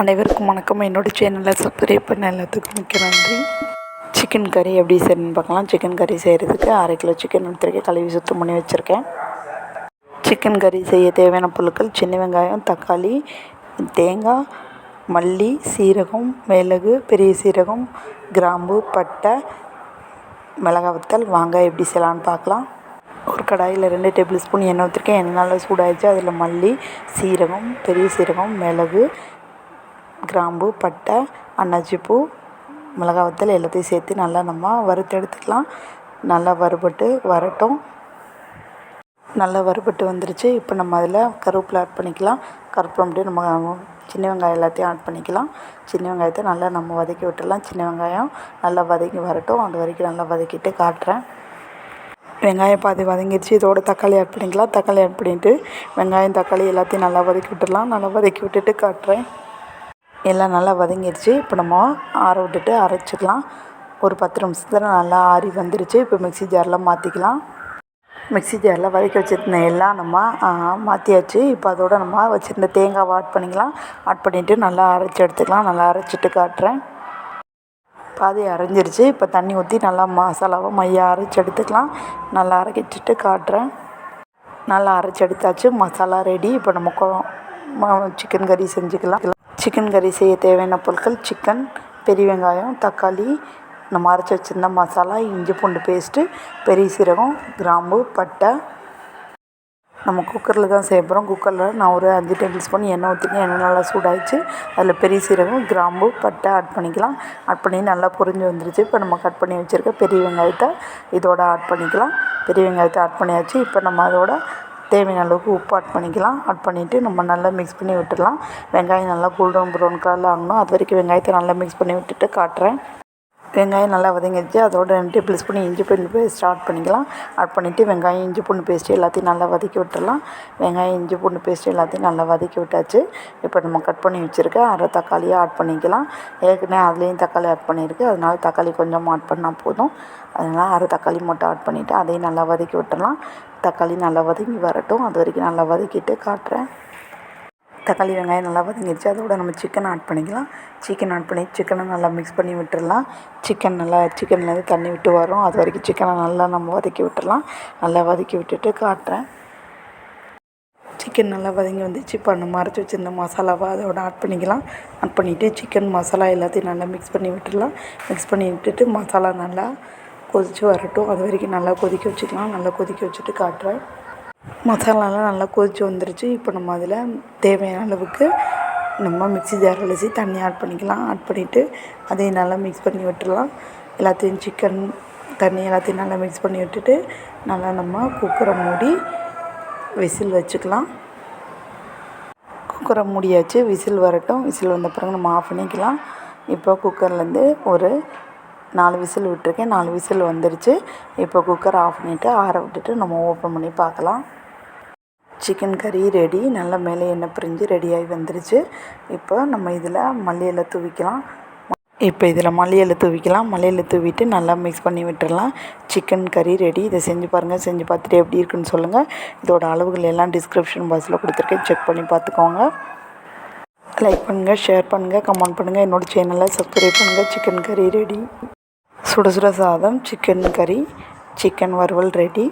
அனைவருக்கும் வணக்கம். என்னோட சேனலில் சப்ஸ்கிரைப் பண்ண எல்லாத்துக்கும் மிக்க நன்றி. சிக்கன் கறி எப்படி செய்யணும்னு பார்க்கலாம். சிக்கன் கறி செய்கிறதுக்கு அரை கிலோ சிக்கன் எடுத்துருக்கேன். கழுவி சுத்தம் பண்ணி வச்சுருக்கேன். சிக்கன் கறி செய்ய தேவையான பொருட்கள் சின்ன வெங்காயம் தக்காளி தேங்காய் மல்லி சீரகம் மிளகு பெரிய சீரகம் கிராம்பு பட்டை மிளகா வத்தல். வாங்க எப்படி செய்யலான்னு பார்க்கலாம். ஒரு கடாயில் ரெண்டு டேபிள் ஸ்பூன் எண்ணெய் ஊற்றிருக்கேன் எண்ணெய் நல்லா சூடாகிடுச்சு அதில் மல்லி சீரகம் பெரிய சீரகம் மிளகு கிராம்பு பட்டை அன்னாச்சிப்பூ மிளகா வத்தல் எல்லாத்தையும் சேர்த்து நல்லா நம்ம வறுத்து எடுத்துக்கலாம். நல்லா வறுபட்டு வரட்டும். நல்லா வறுபட்டு வந்துருச்சு. இப்போ நம்ம அதில் கருவேப்பிலை ஆட் பண்ணிக்கலாம். கருவேப்பிலை அப்படியே நம்ம சின்ன வெங்காயம் எல்லாத்தையும் ஆட் பண்ணிக்கலாம். சின்ன வெங்காயத்தை நல்லா நம்ம வதக்கி விட்டுடலாம். சின்ன வெங்காயம் நல்லா வதக்கி வரட்டும். அது வரைக்கும் நல்லா வதக்கிட்டு காட்டுறேன். வெங்காயம் பாதி வதங்கிடுச்சு இதோட தக்காளி ஆட் பண்ணிக்கலாம். தக்காளி ஆட் பண்ணிவிட்டு வெங்காயம் தக்காளி எல்லாத்தையும் நல்லா வதக்கி விட்டுடலாம். நல்லா வதக்கி விட்டுட்டு காட்டுறேன். எல்லாம் நல்லா வதங்கிடுச்சு. இப்போ நம்ம ஆற விட்டுட்டு அரைச்சிக்கலாம் ஒரு பத்து நிமிஷத்தில் நல்லா ஆறி வந்துருச்சு. இப்போ மிக்ஸி ஜாரில் மாற்றிக்கலாம் மிக்ஸி ஜாரில் வதக்கி வச்சுருந்த எல்லாம் நம்ம மாற்றியாச்சு இப்போ அதோட நம்ம வச்சுருந்த தேங்காவை ஆட் பண்ணிக்கலாம். ஆட் பண்ணிவிட்டு நல்லா அரைச்சி எடுத்துக்கலாம். நல்லா அரைச்சிட்டு காட்டுறேன். பாதி அரைஞ்சிருச்சு. இப்போ தண்ணி ஊற்றி நல்லா மசாலாவை மையாக அரைச்சி எடுத்துக்கலாம். நல்லா அரைச்சிட்டு காட்டுறேன். நல்லா அரைச்சி எடுத்தாச்சு. மசாலா ரெடி இப்போ நம்ம கொ சிக்கன் கறி செஞ்சுக்கலாம். சிக்கன் கறி செய்ய தேவையான பொருட்கள் சிக்கன் பெரிய வெங்காயம் தக்காளி நம்ம அரைச்சி வச்சுருந்த மசாலா இஞ்சி பூண்டு பேஸ்ட்டு பெரிய சீரகம் கிராம்பு பட்டை. நம்ம குக்கரில் தான் செய்ய போகிறோம் குக்கரில் நான் ஒரு அஞ்சு டேபிள் ஸ்பூன் எண்ணெய் ஊற்றிக்கேன் எண்ணெய் நல்லா சூடாகிடுச்சு அதில் பெரிய சீரகம் கிராம்பு பட்டை ஆட் பண்ணிக்கலாம். ஆட் பண்ணி நல்லா பொரிஞ்சு வந்துருச்சு. இப்போ நம்ம கட் பண்ணி வச்சுருக்க பெரிய வெங்காயத்தை இதோட ஆட் பண்ணிக்கலாம். பெரிய வெங்காயத்தை ஆட் பண்ணியாச்சு. இப்போ நம்ம அதோட தேவையான அளவுக்கு உப்பு ஆட் பண்ணிக்கலாம். ஆட் பண்ணிவிட்டு நம்ம நல்லா மிக்ஸ் பண்ணி விட்டுடலாம். வெங்காயம் நல்லா கோல்டன் ப்ரௌன் கலரில் ஆகணும். அது வரைக்கும் வெங்காயத்தை நல்லா மிக்ஸ் பண்ணி விட்டுட்டு காட்டுறேன். வெங்காயம் நல்லா வதங்கிடுச்சு. அதோட ரெண்டு டேபிள் ஸ்பூன் இஞ்சி பூண்டு பேஸ்ட் ஆட் பண்ணிக்கலாம். ஆட் பண்ணிவிட்டு வெங்காயம் இஞ்சி பூண்டு பேஸ்ட்டு எல்லாத்தையும் நல்லா வதக்கி விட்டுடலாம். வெங்காயம் இஞ்சி பூண்டு பேஸ்ட்டு எல்லாத்தையும் நல்லா வதக்கி விட்டாச்சு. இப்போ நம்ம கட் பண்ணி வச்சுருக்க அரை தக்காளியை ஆட் பண்ணிக்கலாம். ஏற்கனவே அதுலேயும் தக்காளி ஆட் பண்ணியிருக்கு. அதனால் தக்காளி கொஞ்சம் ஆட் பண்ணால் போதும். அதனால் அரை தக்காளி மட்டும் ஆட் பண்ணிவிட்டு அதையும் நல்லா வதக்கி விட்டுடலாம். தக்காளி நல்லா வதங்கி வரட்டும். அது வரைக்கும் நல்லா வதக்கிட்டு காட்டுறேன். தக்காளி வெங்காயம் நல்லா வதங்கிடுச்சு. அதோட நம்ம சிக்கன் ஆட் பண்ணிக்கலாம். சிக்கன் ஆட் பண்ணி சிக்கனை நல்லா மிக்ஸ் பண்ணி விட்டுடலாம் சிக்கன் நல்லா சிக்கன்லேருந்து தண்ணி விட்டு வரும். அது வரைக்கும் சிக்கனை நல்லா நம்ம வதக்கி விட்டுடலாம் நல்லா வதக்கி விட்டுட்டு காட்டுறேன். சிக்கன் நல்லா வதங்கி வந்துச்சு. இப்போ நம்ம அரைச்சி வச்சுருந்த மசாலாவை அதோட ஆட் பண்ணிக்கலாம். ஆட் பண்ணிவிட்டு சிக்கன் மசாலா எல்லாத்தையும் நல்லா மிக்ஸ் பண்ணி விட்டுடலாம் மிக்ஸ் பண்ணி விட்டுட்டு மசாலா நல்லா கொதித்து வரட்டும். அது வரைக்கும் நல்லா கொதிக்க வச்சுக்கலாம். நல்லா கொதிக்க வச்சுட்டு காட்டுறேன். மசாலாலாம் நல்லா கொதித்து வந்துருச்சு. இப்போ நம்ம அதில் தேவையான அளவுக்கு நம்ம மிக்ஸி ஜார் அலசி தண்ணி ஆட் பண்ணிக்கலாம். ஆட் பண்ணிவிட்டு அதையும் நல்லா மிக்ஸ் பண்ணி விட்டுடலாம் எல்லாத்தையும் சிக்கன் தண்ணி எல்லாத்தையும் நல்லா மிக்ஸ் பண்ணி விட்டுட்டு நல்லா நம்ம குக்கரை மூடி விசில் வச்சுக்கலாம். குக்கரை மூடியாச்சு. விசில் வரட்டும். விசில் வந்த பிறகு நம்ம ஆஃப் பண்ணிக்கலாம். இப்போ குக்கர்லேருந்து ஒரு நாலு விசில் விட்டுருக்கேன். நாலு விசில் வந்துருச்சு. இப்போ குக்கர் ஆஃப் பண்ணிவிட்டு ஆற விட்டுட்டு நம்ம ஓப்பன் பண்ணி பார்க்கலாம். சிக்கன் கறி ரெடி. நல்லா மேலே எண்ணெய் பிரிஞ்சு ரெடியாகி வந்துருச்சு. இப்போ நம்ம இதில் மல்லியில் தூவிக்கலாம். இப்போ இதில் மல்லியில் தூவிக்கலாம். மல்லியில் தூவிட்டு நல்லா மிக்ஸ் பண்ணி விட்டுடலாம். சிக்கன் கறி ரெடி இதை செஞ்சு பாருங்கள் செஞ்சு பார்த்துட்டு எப்படி இருக்குன்னு சொல்லுங்கள் இதோட அளவுகள் எல்லாம் டிஸ்கிரிப்ஷன் பாக்ஸில் கொடுத்துருக்கேன். செக் பண்ணி பார்த்துக்கோங்க. லைக் பண்ணுங்கள் ஷேர் பண்ணுங்கள் கமெண்ட் பண்ணுங்கள் என்னோடய சேனலை சப்ஸ்கிரைப் பண்ணுங்கள் சிக்கன் கறி ரெடி சுட சுட சாதம் சிக்கன் கறி சிக்கன் வறுவல் ரெடி